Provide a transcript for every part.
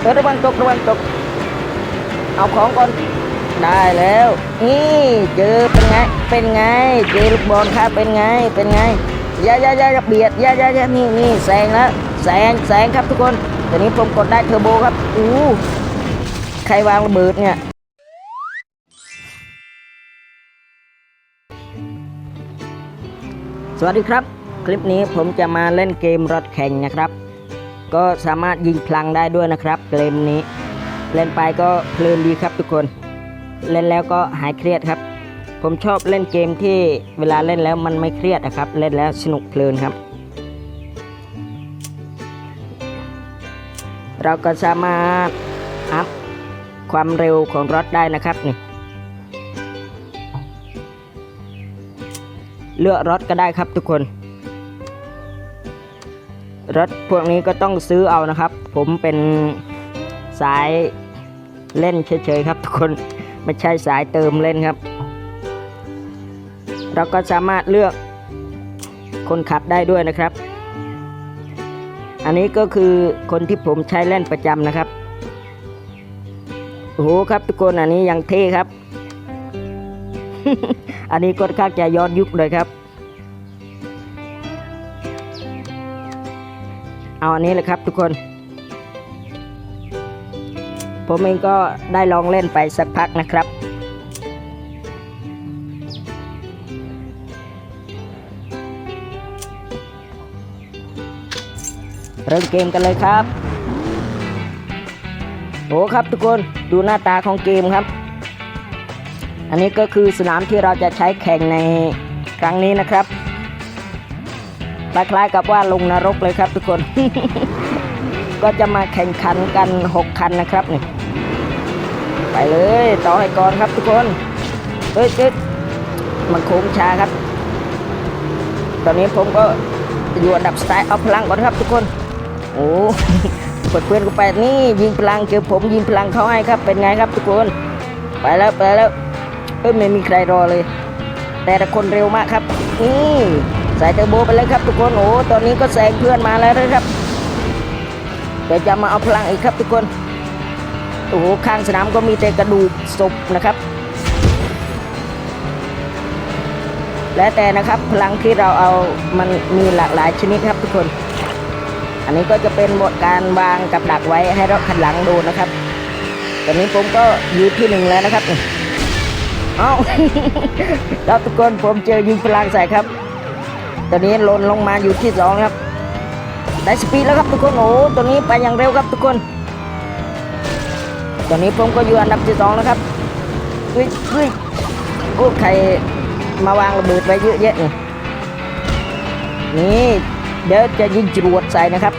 เออระวังตกระวังตก เอาของก่อน ได้แล้ว นี่เจอเป็นไง เป็นไง เจอลูกบอลครับเป็นไง เป็นไงย่าย่าย่าเบียดย่าย่าย่านี่นี่แซงแล้วแซงแซงครับทุกคนตอนนี้ผมกดได้เทอร์โบครับ อู้ ใครวางระเบิดเนี่ยสวัสดีครับ คลิปนี้ผมจะมาเล่นเกมรถแข่งนะครับ ก็สามารถยิงพลังได้ด้วยนะครับเกมนี้ เล่นไปก็เพลินดีครับทุกคน เล่นแล้วก็หายเครียดครับ ผมชอบเล่นเกมที่เวลาเล่นแล้วมันไม่เครียดนะครับ เล่นแล้วสนุกเพลินครับ เราก็สามารถอัพความเร็วของรถได้นะครับนี่เลือกรถก็ได้ครับทุกคน รถพวกนี้ก็ต้องซื้อเอานะครับ ผมเป็นสายเล่นเฉยๆครับ ทุกคนไม่ใช่สายเติมเล่นครับ เราก็สามารถเลือกคนขับได้ด้วยนะครับ อันนี้ก็คือคนที่ผมใช้เล่นประจำนะครับโอ้โหครับทุกคนอันนี้ยังเท่ครับ อันนี้ก็ค่อนข้างจะย้อนยุคเลยครับ เอาอันนี้เลยครับทุกคน ผมเองก็ได้ลองเล่นไปสักพักนะครับ เริ่มเกมกันเลยครับโอ้ครับทุกคนดูหน้าตาของเกมครับ อันนี้ก็คือสนามที่เราจะใช้แข่งในครั้งนี้นะครับ คล้ายๆกับว่าลงนรกเลยครับทุกคน ก็จะมาแข่งขันกัน 6 คันนะครับนี่ไปเลยต่อให้ก่อนครับทุกคนเฮ้ยเฮ้ยมันโค้งช้าครับ ตอนนี้ผมก็อยู่อันดับสไตล์เอาพลังก่อนครับทุกคน โอ้เปิดเพื่อนกูไปนี่ยิงพลังเจอผมยิงพลังเขาให้ครับ เป็นไงครับทุกคน ไปแล้วไปแล้วเอ้ยไม่มีใครรอเลย แต่ละคนเร็วมากครับนี่ ใส่เทอร์โบไปเลยครับทุกคนโอ้ตอนนี้ก็แซงเพื่อนมาแล้วนะครับเดี๋ยวจะมาเอาพลังอีกครับทุกคนโอ้โหข้างสนามก็มีแต่กระดูกศพนะครับ แล้วแต่นะครับพลังที่เราเอามันมีหลากหลายชนิดครับทุกคน อันนี้ก็จะเป็นหมวดการวางกับดักไว้ให้รถคันหลังดนนะครับ ตอนนี้ผมก็อยู่ที่หนึ่งแล้วนะครับเอ้าแล้วทุกคนผมเจอยิงพลังใส่ครับ ตอนนี้หล่นลงมาอยู่ที่สองครับ ได้สปีดแล้วครับทุกคนโอ้ตัวนี้ไปอย่างเร็วครับทุกคน ตอนนี้ผมก็อยู่อันดับที่สองแล้วครับเฮ้ยเฮ้ยโอ้ใครมาวางระเบิดไว้เยอะแยะนี่นี่เดี๋ยวจะยิงจรวดใส่นะครับ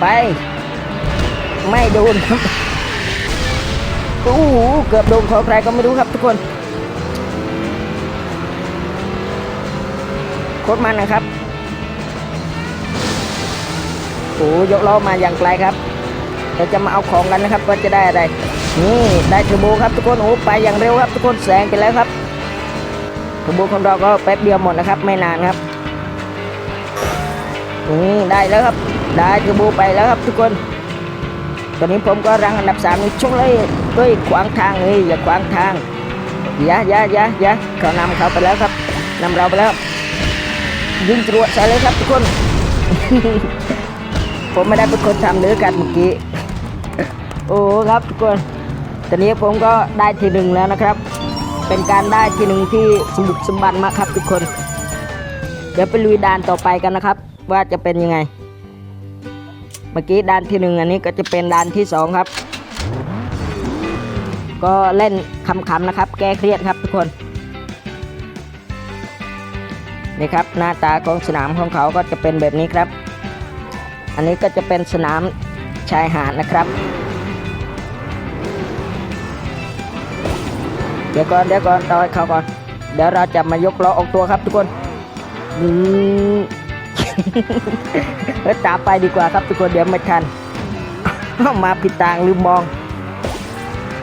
ไป ไม่โดนครับโอ้โหเกือบโดนของใครก็ไม่รู้ครับทุกคน ตมันนะครับโอ้ยกล้อมาอย่างไกลครับเราจะมาเอาของกันนะครับว่าจะได้อะไรนี่ได้เทอร์โบครับทุกคนโอ้ไปอย่างเร็วครับ ทุกคนแซงไปแล้วครับเทอร์โบของเราก็แป๊บเดียวหมดนะครับ ไม่นานครับนี่ได้แล้วครับ ได้เทอร์โบไปแล้วครับทุกคน ตอนนี้ผมก็รังอันดับสามนี่ชกเลยเฮ้ยขวางทางเลยอย่าขวางทางอย่าอย่าอย่าอย่าเขานำเขาไปแล้วครับนำเราไปแล้ว ยิงจรวดใส่เลยครับทุกคน ผมไม่ได้เป็นคนทำเนื้อกันเมื่อกี้ โอ้ครับทุกคน ตอนนี้ผมก็ได้ทีหนึ่งแล้วนะครับ เป็นการได้ทีหนึ่งที่สมบุกสมบันมากครับทุกคน เดี๋ยวไปลุยด่านต่อไปกันนะครับ ว่าจะเป็นยังไง เมื่อกี้ด่านที่หนึ่งอันนี้ก็จะเป็นด่านที่สองครับ ก็เล่นคำๆนะครับ แก้เครียดครับทุกคน นี่ครับหน้าตาของสนามของเขาก็จะเป็นแบบนี้ครับ อันนี้ก็จะเป็นสนามชายหาดนะครับ เดี๋ยวก่อนเดี๋ยวก่อนต่อยเขาก่อน เดี๋ยวเราจะมายกล้อออกตัวครับทุกคนอืมเฮ้ยตาไปดีกว่าครับทุกคนเดี๋ยวไม่ทันมาผิดทางลืมมอง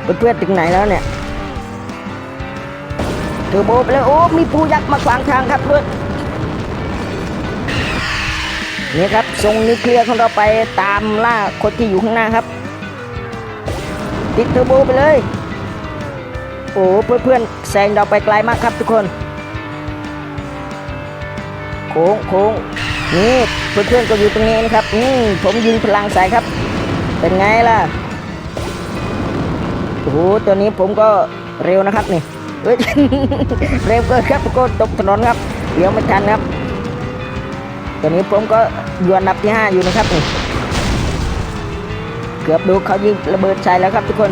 เพื่อนๆถึงไหนแล้วเนี่ยเทอร์โบไปแล้วโอ้มีปูยักษ์มาขวางทางครับเพื่อน นี่ครับส่งนิวเคลียร์ของเราไปตามล่าคนที่อยู่ข้างหน้าครับ ติดเทอร์โบไปเลย โอ้เพื่อนๆแซงเราไปไกลมากครับทุกคน โค้งโค้งนี่เพื่อนๆก็อยู่ตรงนี้นะครับนี่ผมยิงพลังใส่ครับ เป็นไงล่ะโอ้โหตัวนี้ผมก็เร็วนะครับนี่เอ้ยเร็วเกินครับก็ตกถนนครับเดี๋ยวไม่ทันครับ ตัวนี้ผมก็อยู่อันดับที่ 5 อยู่นะครับนี่เกือบดูเขายิงระเบิดใส่แล้วครับทุกคน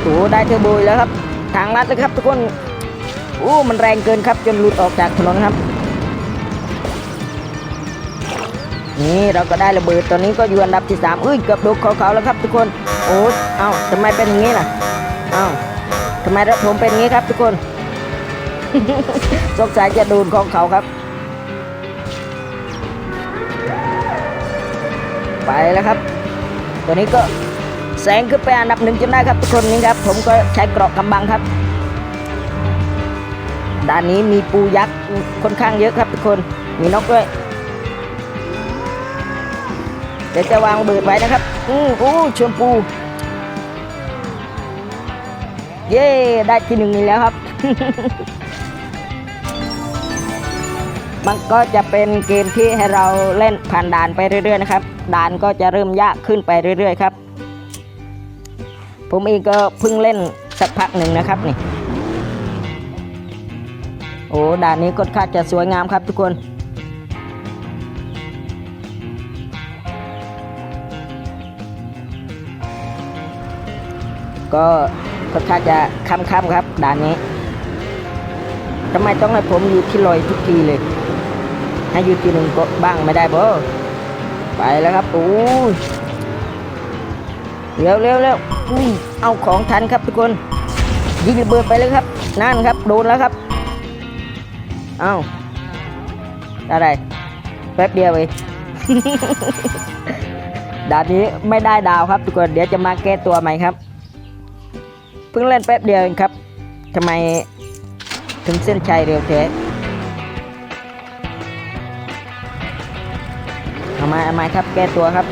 โอ้โหได้เทอร์โบแล้วครับ ทางลัดเลยครับทุกคนโอ้มันแรงเกินครับ จนหลุดออกจากถนนครับ นี่เราก็ได้ระเบิดตอนนี้ก็อยู่อันดับที่สามอุ้ยเกือบโดนเขาเขาแล้วครับ ทุกคนโอ้เอ้าทำไมเป็นอย่างนี้ล่ะเอ้าทำไมรถผมเป็นอย่างนี้ครับทุกคน สงสัยจะโดนของเขาครับ ไปแล้วครับ ตัวนี้ก็แสงขึ้นไปอันดับหนึ่งจนได้ครับทุกคนนี่ครับ ผมก็ใช้เกราะกำบังครับ ด้านนี้มีปูยักษ์ค่อนข้างเยอะครับทุกคนมีนกด้วยเดี๋ยวจะวางเบิดไว้นะครับ อืออู้ชมพูเย้ ได้ที่หนึ่งนี่แล้วครับ มันก็จะเป็นเกมที่ให้เราเล่นผ่านด่านไปเรื่อยๆนะครับ ด่านก็จะเริ่มยากขึ้นไปเรื่อยๆครับ ผมเองก็เพิ่งเล่นสักพักหนึ่งนะครับนี่ โอ้ด่านนี้ก็ค่างจะสวยงามครับทุกคน ก็ค่อนข้างจะค่ำๆครับด่านนี้ทำไมต้องให้ผมอยู่ที่ลอยทุกทีเลย ให้อยู่ที่หนึ่งก็บ้างไม่ได้บ่ไปแล้วครับโอ้ยเร็วเร็วเร็วอุ้ยเอาของทันครับทุกคนยิงระเบิดไปเลยครับ นั่นครับโดนแล้วครับ เอาอะไรแป๊บเดียวเองดานนี้ไม่ได้ดาวครับทุกคนเดี๋ยวจะมาแก้ตัวใหม่ครับ เพิ่งเล่นแป๊บเดียวเองครับทำไมถึงเส้นชัยเร็วแท้ เอามาเอามาครับแก้ตัวครับ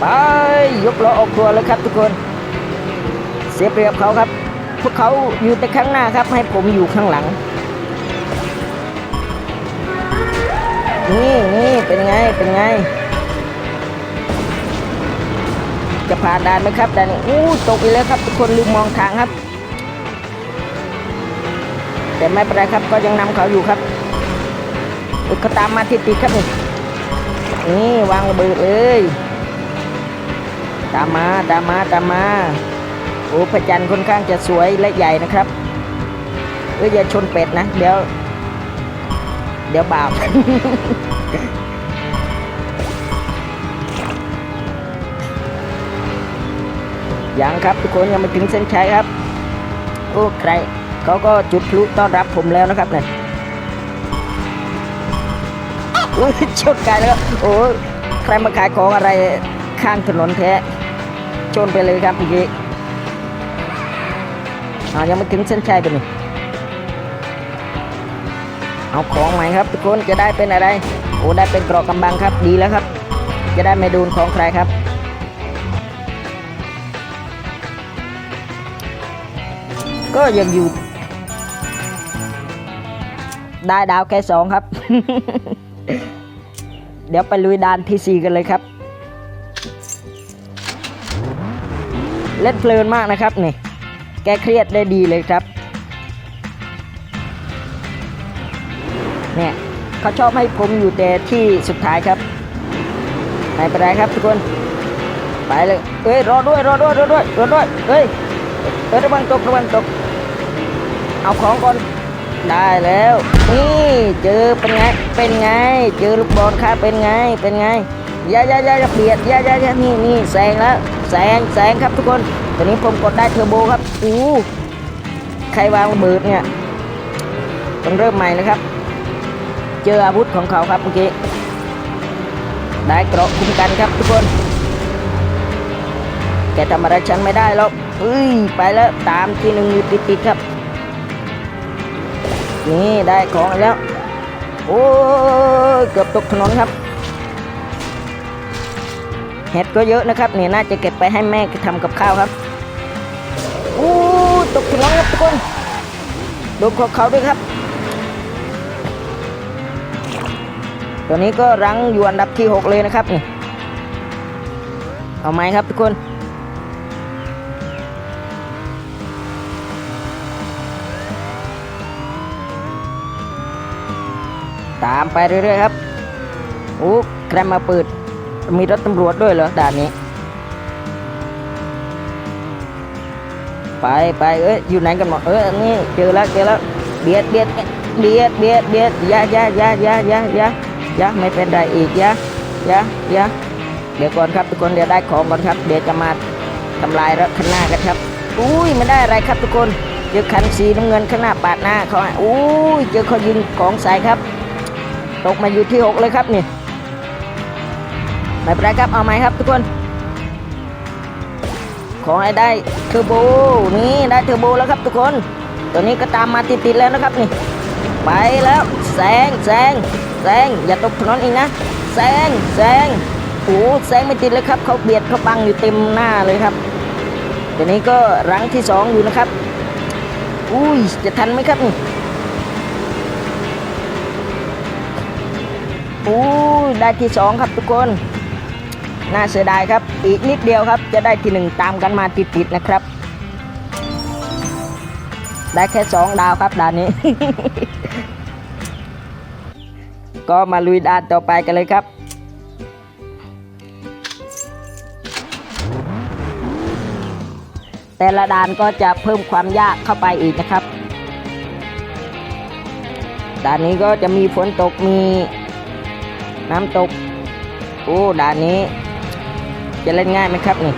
ไปยกล้อออกตัวเลยครับทุกคน เสียเปรียบเขาครับ พวกเขาอยู่แต่ข้างหน้าครับ ให้ผมอยู่ข้างหลัง นี่นี่เป็นไงเป็นไง จะผ่านด่านไหมครับด่านอู้ตกอีกแล้วครับ ทุกคนลืมมองทางครับ แต่ไม่เป็นไรครับก็ยังนำเขาอยู่ครับ อุ๊ยเขาตามมาติดติดๆครับนี่นี่วางระเบิดเลยตามมาตามมาตามมาโอ้พระจันทร์ค่อนข้างจะสวยและใหญ่นะครับเอ้ยอย่าชนเป็ดนะเดี๋ยว เดี๋ยวบาปยังครับทุกคนยังไม่ถึงเส้นชัยครับ โอ้ใครเขาก็จุดพลุต้อนรับผมแล้วนะครับเนี่ย อ้ยชนไกลแล้วโอ้ยใครมาขายของอะไรข้างถนนแท้ชนไปเลยครับเมื่อกี้อ่ายังไม่ถึงเส้นชัยไปนี่เอาของใหม่ครับทุกคนจะได้เป็นอะไรโอ้ได้เป็นเกราะกำบังครับดีแล้วครับ จะได้ไม่โดนของใครครับก็ยังอยู่ ได้ดาวแค่สองครับ เดี๋ยวไปลุยดานที่สี่กันเลยครับ เล่นเพลินมากนะครับนี่ แกเครียดได้ดีเลยครับ เนี่ยเขาชอบให้ผมอยู่แต่ที่สุดท้ายครับไม่เป็นไรครับทุกคนไปเลยเอ้ยรอด้วยรอด้วยรอด้วยรอด้วยเอ้ยเอ้ยระวังตกระวังตก เอาของก่อน ได้แล้ว นี่เจอเป็นไง เป็นไง เจอลูกบอลครับเป็นไง เป็นไงย่าย่าย่ายเบียดย่าย่าย่านี่นี่แซงแล้วแซงแซงครับทุกคนตอนนี้ผมกดได้เทอร์โบครับอู้ใครวางระเบิดเนี่ยต้องเริ่มใหม่นะครับ เจออาวุธของเขาครับเมื่อกี้ได้เกราะคุ้มกันครับทุกคนแกทำอะไรฉันไม่ได้หรอกเฮ้ยไปแล้วตามที่หนึ่งอยู่ติดๆครับ นี่ได้ของแล้ว โอ้เกือบตกถนนครับ เห็ดก็เยอะนะครับเนี่ยน่าจะเก็บไปให้แม่ทำกับข้าวครับโอ้ตกถนนครับทุกคนดนของเขาด้วยครับ ตัวนี้ก็รั้งอยู่อันดับที่ 6 เลยนะครับนี่เอาไหมครับทุกคน ตามไปเรื่อยๆครับโอ้ใครมมาเปิด มีรถตำรวจด้วยเหรอด่านนี้ ไปไปเอ้ยอยู่ไหนกันหมดเออนี่เจอแล้วเจอแล้วเบียดเบียดเบียดเบียดเบียดยาอยาอยาอยาอยาอยาอยาไม่เป็นไรอีกยาอยาอยาเดี๋ยวก่อนครับทุกคนเดี๋ยวได้ของก่อนครับ เดี๋ยวจะมาทำลายรถข้างหน้ากันครับ อุ้ยไม่ได้อะไรครับทุกคน เจอคันสีน้ำเงินข้างหน้าปาดหน้าเขาอุ้ยเจอเขายิงของใส่ครับ ตกมาอยู่ที่หกเลยครับนี่ไม่เป็นไรครับเอาไหมครับทุกคน ขอให้ได้เทอร์โบนี่ได้เทอร์โบแล้วครับทุกคน ตัวนี้ก็ตามมาติดๆแล้วนะครับนี่ ไปแล้วแซงแซงแซงอย่าตกถนนอีกนะแซงแซงโอ้แซงไม่ติดเลยครับเขาเบียดเขาบังอยู่เต็มหน้าเลยครับตัวนี้ก็รังที่สองอยู่นะครับ อุ้ยจะทันไหมครับนี่ อุ้ยได้ที่สองครับทุกคน น่าเสียดายครับ อีกนิดเดียวครับ จะได้ที่หนึ่งตามกันมาติดๆนะครับ ได้แค่สองดาวครับด่านนี้ ก็มาลุยด่านต่อไปกันเลยครับแต่ละด่านก็จะเพิ่มความยากเข้าไปอีกนะครับ ด่านนี้ก็จะมีฝนตกมี น้ำตก โอ้ด่านนี้ จะเล่นง่ายไหมครับนี่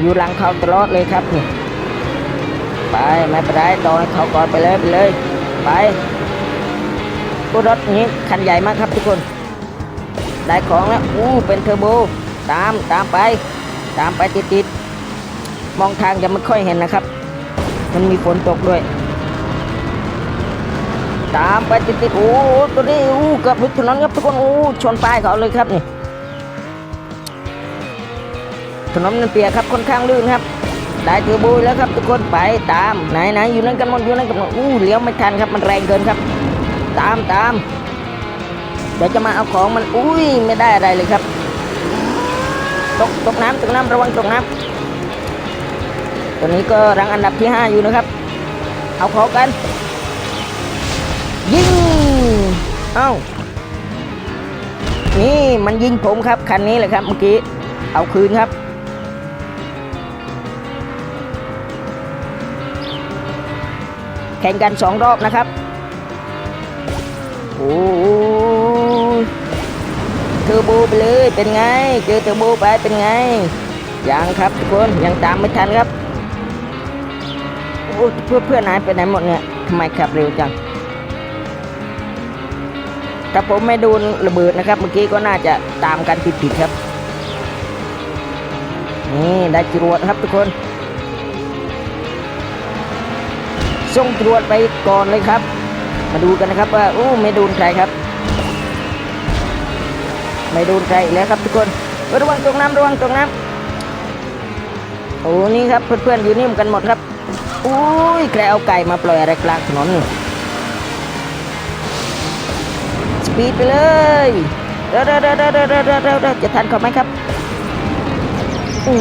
อยู่หลังเขาตลอดเลยครับนี่ ไปไม่เป็นไรต่อให้เขาก่อนไปเลยไปเลย ไปผู้รถนี้คันใหญ่มากครับทุกคน ได้ของแล้ว อู้เป็นเทอร์โบ ตามตามไป ตามไปติดติดๆมองทางจะไม่ค่อยเห็นนะครับ มันมีฝนตกด้วย ตามไปติดติดๆโอ้ตัวนี้อู้เกือบหลุดถนนครับทุกคนอู้ชนป้ายเขาเลยครับนี่ถนนมันเปียกครับค่อนข้างลื่นครับได้เทอร์โบแล้วครับทุกคนไปตามไหนไหนอยู่นั่นกันหมดอยู่นั่นกันหมดอู้เลี้ยวไม่ทันครับมันแรงเกินครับ ตามตามเดี๋ยวจะมาเอาของมันอุ้ยไม่ได้อะไรเลยครับ ตกตกน้ำตกน้ำระวังตกน้ำตัวนี้ก็รังอันดับที่ 5 อยู่นะครับ เอาของกัน ยิงเอ้านี่มันยิงผมครับ คันนี้เลยครับเมื่อกี้ เอาคืนครับ แข่งกันสองรอบนะครับ โอ้ยเทอร์โบไปเลย เป็นไง เจอเทอร์โบไปเป็นไง ยังครับทุกคนยังตามไม่ทันครับ โอ้เพื่อนเพื่อนหายไปไหนหมดเนี่ยทำไมขับเร็วจัง ถ้าผมไม่โดนระเบิดนะครับ เมื่อกี้ก็น่าจะตามกันติดๆครับ นี่ได้จรวดครับทุกคน ส่งตรวจไปก่อนเลยครับ มาดูกันนะครับว่าโอ้ไม่โดนใครครับ ไม่โดนใครแล้วครับทุกคนระวังตกน้ำระวังตกน้ำโอ้นี่ครับเพื่อนๆอยู่นิ่มกันหมดครับอุ้ยใครเอาไก่มาปล่อยอะไรกลางถนนนี่ ปีดไปเลยเร็วๆๆๆๆๆๆจะทันเขาไหมครับอุ้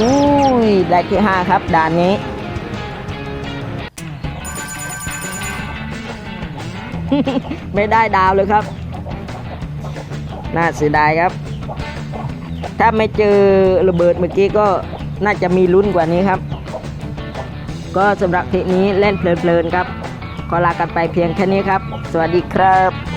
ยได้ที่ห้าครับด่านนี้ไม่ได้ดาวเลยครับ น่าเสียดายครับ ถ้าไม่เจอระเบิดเมื่อกี้ก็น่าจะมีลุ้นกว่านี้ครับ ก็สำหรับเทปนี้เล่นเพลินๆครับ ขอลากันไปเพียงแค่นี้ครับ สวัสดีครับ